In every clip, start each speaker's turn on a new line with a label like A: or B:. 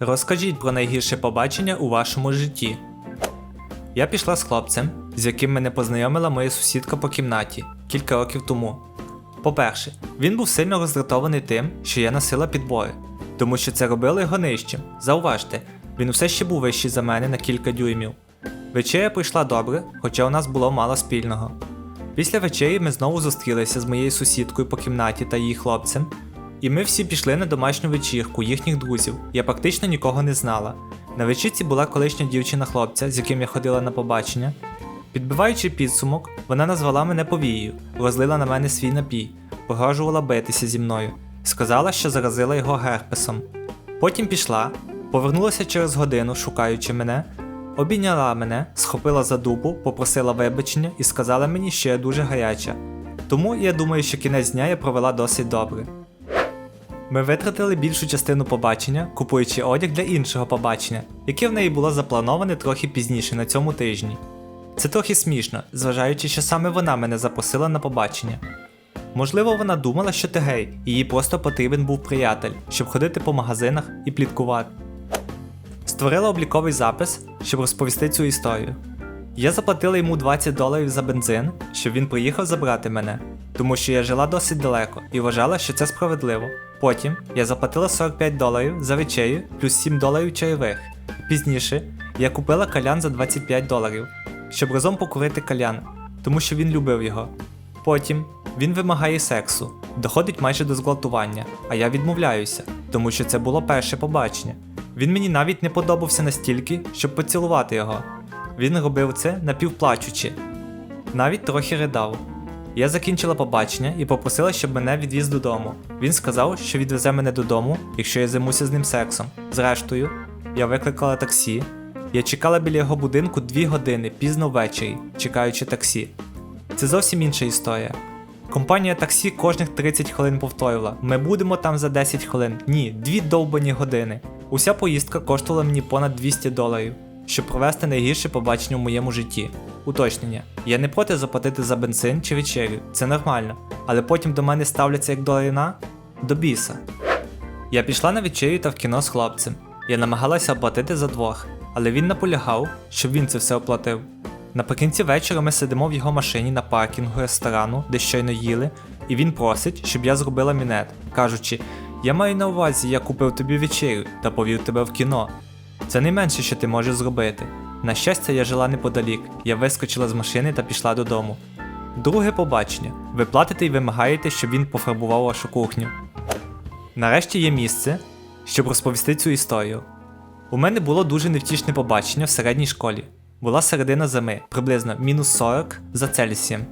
A: Розкажіть про найгірше побачення у вашому житті. Я пішла з хлопцем, з яким мене познайомила моя сусідка по кімнаті кілька років тому. По-перше, він був сильно роздратований тим, що я носила підбори, тому що це робило його нижчим. Зауважте, він все ще був вищий за мене на кілька дюймів. Вечеря пройшла добре, хоча у нас було мало спільного. Після вечері ми знову зустрілися з моєю сусідкою по кімнаті та її хлопцем, і ми всі пішли на домашню вечірку їхніх друзів. Я практично нікого не знала. На вечірці була колишня дівчина хлопця, з яким я ходила на побачення. Підбиваючи підсумок, вона назвала мене повією, розлила на мене свій напій, погрожувала битися зі мною, сказала, що заразила його герпесом. Потім пішла, повернулася через годину, шукаючи мене, обійняла мене, схопила за дубу, попросила вибачення і сказала мені, що я дуже гаряча. Тому я думаю, що кінець дня я провела досить добре. Ми витратили більшу частину побачення, купуючи одяг для іншого побачення, яке в неї було заплановане трохи пізніше на цьому тижні. Це трохи смішно, зважаючи, що саме вона мене запросила на побачення. Можливо, вона думала, що ти гей, і їй просто потрібен був приятель, щоб ходити по магазинах і пліткувати. Створила обліковий запис, щоб розповісти цю історію. Я заплатила йому 20 доларів за бензин, щоб він приїхав забрати мене, тому що я жила досить далеко і вважала, що це справедливо. Потім я заплатила 45 доларів за вечерю плюс 7 доларів чайових. Пізніше я купила калян за 25 доларів, щоб разом покурити калян, тому що він любив його. Потім він вимагає сексу, доходить майже до зґвалтування, а я відмовляюся, тому що це було перше побачення. Він мені навіть не подобався настільки, щоб поцілувати його. Він робив це напівплачучи, навіть трохи ридав. Я закінчила побачення і попросила, щоб мене відвіз додому. Він сказав, що відвезе мене додому, якщо я займуся з ним сексом. Зрештою, я викликала таксі. Я чекала біля його будинку дві години пізно ввечері, чекаючи таксі. Це зовсім інша історія. Компанія таксі кожних 30 хвилин повторювала: ми будемо там за 10 хвилин. Ні, дві довбані години. Уся поїздка коштувала мені понад 200 доларів, щоб провести найгірше побачення в моєму житті. Уточнення: я не проти заплатити за бензин чи вечерю, це нормально, але потім до мене ставляться як до лайна? До біса. Я пішла на вечерю та в кіно з хлопцем. Я намагалася оплатити за двох, але він наполягав, щоб він це все оплатив. Наприкінці вечора ми сидимо в його машині на паркінгу ресторану, де щойно їли, і він просить, щоб я зробила мінет, кажучи: Я маю на увазі, я купив тобі вечерю та повів тебе в кіно. Це найменше, що ти можеш зробити. На щастя, я жила неподалік, я вискочила з машини та пішла додому. Друге побачення. Ви платите і вимагаєте, щоб він пофарбував вашу кухню. Нарешті є місце, щоб розповісти цю історію. У мене було дуже невтішне побачення в середній школі. Була середина зими, приблизно мінус 40 за Цельсієм.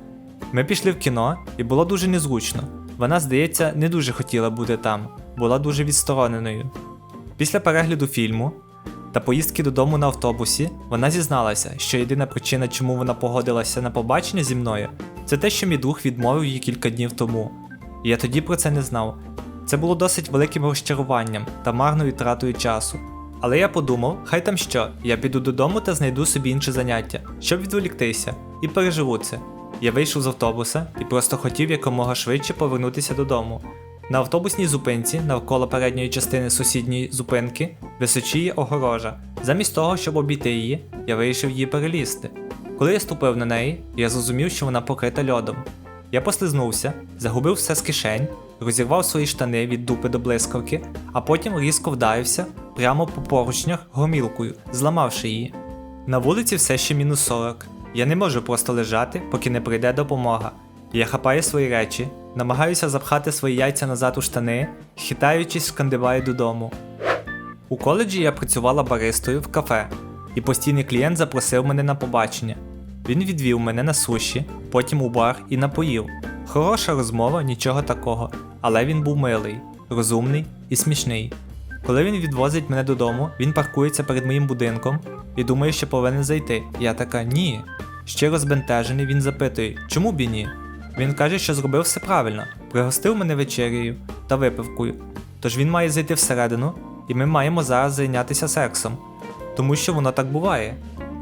A: Ми пішли в кіно, і було дуже незручно. Вона, здається, не дуже хотіла бути там, була дуже відстороненою. Після перегляду фільму та поїздки додому на автобусі, вона зізналася, що єдина причина, чому вона погодилася на побачення зі мною, це те, що мій друг відмовив їй кілька днів тому. І я тоді про це не знав. Це було досить великим розчаруванням та марною тратою часу. Але я подумав, хай там що, я піду додому та знайду собі інше заняття, щоб відволіктися, і переживу це. Я вийшов з автобуса і просто хотів якомога швидше повернутися додому. На автобусній зупинці, навколо передньої частини сусідньої зупинки, височіє огорожа. Замість того, щоб обійти її, я вирішив її перелізти. Коли я ступив на неї, я зрозумів, що вона покрита льодом. Я послизнувся, загубив все з кишень, розірвав свої штани від дупи до блискавки, а потім різко вдарився прямо по поручнях гомілкою, зламавши її. На вулиці все ще мінус 40. Я не можу просто лежати, поки не прийде допомога. Я хапаю свої речі, намагаюся запхати свої яйця назад у штани, хитаючись, скандиваю додому. У коледжі я працювала баристою в кафе, і постійний клієнт запросив мене на побачення. Він відвів мене на суші, потім у бар і напоїв. Хороша розмова, нічого такого, але він був милий, розумний і смішний. Коли він відвозить мене додому, він паркується перед моїм будинком і думає, що повинен зайти. Я така ні. Щиро збентежений, він запитує, чому б і ні? Він каже, що зробив все правильно, пригостив мене вечерею та випивкою. Тож він має зайти всередину, і ми маємо зараз зайнятися сексом, тому що воно так буває.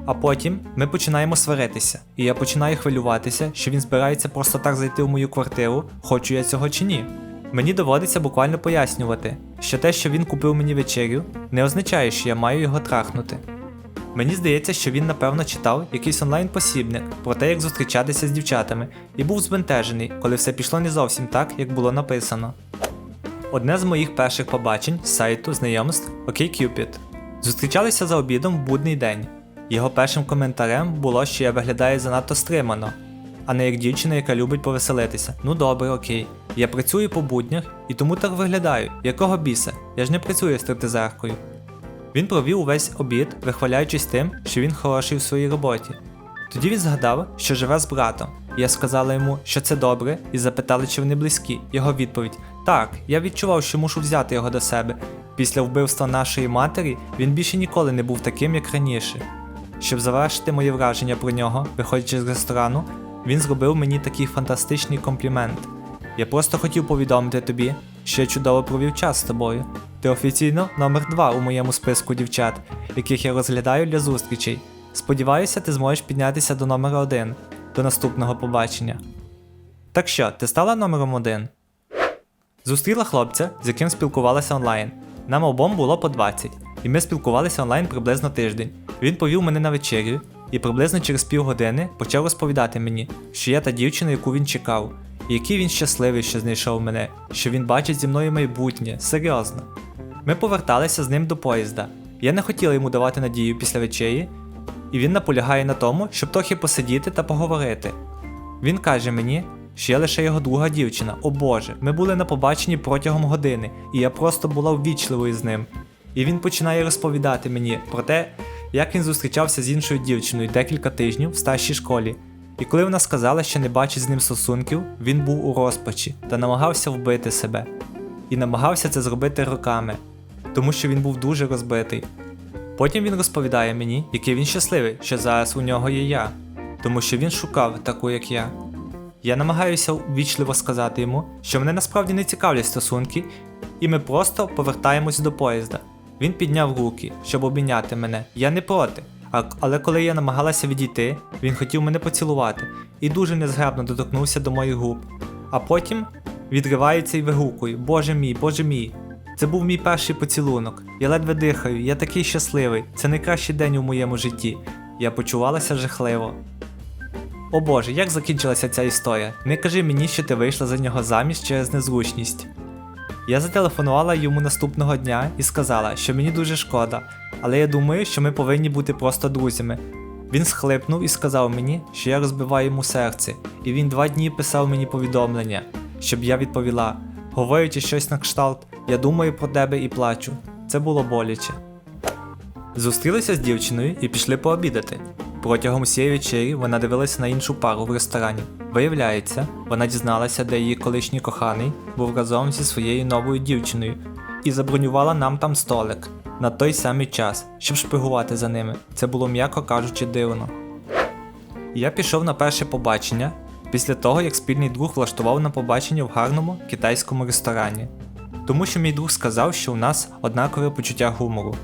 A: А потім ми починаємо сваритися, і я починаю хвилюватися, що він збирається просто так зайти в мою квартиру, хочу я цього чи ні. Мені доводиться буквально пояснювати, що те, що він купив мені вечерю, не означає, що я маю його трахнути. Мені здається, що він напевно читав якийсь онлайн-посібник про те, як зустрічатися з дівчатами, і був збентежений, коли все пішло не зовсім так, як було написано. Одне з моїх перших побачень з сайту знайомств OkCupid. Зустрічалися за обідом в будний день. Його першим коментарем було, що я виглядаю занадто стримано, а не як дівчина, яка любить повеселитися. Ну добре, окей. Я працюю по буднях і тому так виглядаю. Якого біса? Я ж не працюю стриптизеркою. Він провів увесь обід, вихваляючись тим, що він хороший у своїй роботі. Тоді він згадав, що живе з братом. Я сказала йому, що це добре, і запитали, чи вони близькі. Його відповідь: Так, я відчував, що мушу взяти його до себе. Після вбивства нашої матері він більше ніколи не був таким, як раніше. Щоб завершити моє враження про нього, виходячи з ресторану, він зробив мені такий фантастичний комплімент. Я просто хотів повідомити тобі, що я чудово провів час з тобою. Ти офіційно номер два у моєму списку дівчат, яких я розглядаю для зустрічей. Сподіваюся, ти зможеш піднятися до номера один до наступного побачення. Так що, ти стала номером один? Зустріла хлопця, з яким спілкувалася онлайн. Нам обом було по 20, і ми спілкувалися онлайн приблизно тиждень. Він повів мене на вечерю і приблизно через півгодини почав розповідати мені, що я та дівчина, яку він чекав, і який він щасливий, що знайшов мене, що він бачить зі мною майбутнє, серйозно. Ми поверталися з ним до поїзда. Я не хотіла йому давати надію після вечері, і він наполягає на тому, щоб трохи посидіти та поговорити. Він каже мені, що я лише його друга дівчина. О Боже, ми були на побаченні протягом години, і я просто була ввічливою з ним. І він починає розповідати мені про те, як він зустрічався з іншою дівчиною декілька тижнів в старшій школі. І коли вона сказала, що не бачить з ним стосунків, він був у розпачі та намагався вбити себе. І намагався це зробити роками, тому що він був дуже розбитий. Потім він розповідає мені, який він щасливий, що зараз у нього є я, тому що він шукав таку, як я. Я намагаюся ввічливо сказати йому, що мене насправді не цікавлять стосунки, і ми просто повертаємось до поїзда. Він підняв руки, щоб обійняти мене. Я не проти. А, але коли я намагалася відійти, він хотів мене поцілувати і дуже незграбно доторкнувся до моїх губ. А потім відривається і вигукує: Боже мій, Боже мій. Це був мій перший поцілунок. Я ледве дихаю, я такий щасливий. Це найкращий день у моєму житті. Я почувалася жахливо. О Боже, як закінчилася ця історія? Не кажи мені, що ти вийшла за нього заміж через незручність. Я зателефонувала йому наступного дня і сказала, що мені дуже шкода, але я думаю, що ми повинні бути просто друзями. Він схлипнув і сказав мені, що я розбиваю йому серце, і він два дні писав мені повідомлення, щоб я відповіла, говорячи щось на кшталт, я думаю про тебе і плачу. Це було боляче. Зустрілися з дівчиною і пішли пообідати. Протягом усієї вечері вона дивилася на іншу пару в ресторані. Виявляється, вона дізналася, де її колишній коханий був разом зі своєю новою дівчиною і забронювала нам там столик на той самий час, щоб шпигувати за ними. Це було, м'яко кажучи, дивно. Я пішов на перше побачення після того, як спільний друг влаштував на побачення в гарному китайському ресторані. Тому що мій друг сказав, що у нас однакове почуття гумору.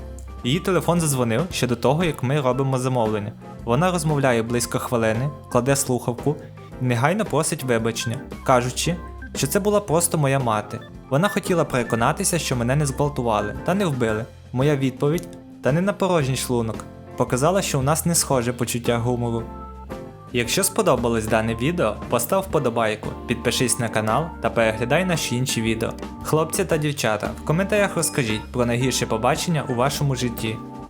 A: Її телефон задзвонив ще до того, як ми робимо замовлення. Вона розмовляє близько хвилини, кладе слухавку і негайно просить вибачення, кажучи, що це була просто моя мати. Вона хотіла переконатися, що мене не зґвалтували та не вбили. Моя відповідь, та не на порожній шлунок, показала, що у нас не схоже почуття гумору. Якщо сподобалось дане відео, постав вподобайку, підпишись на канал та переглядай наші інші відео. Хлопці та дівчата, в коментарях розкажіть про найгірше побачення у вашому житті.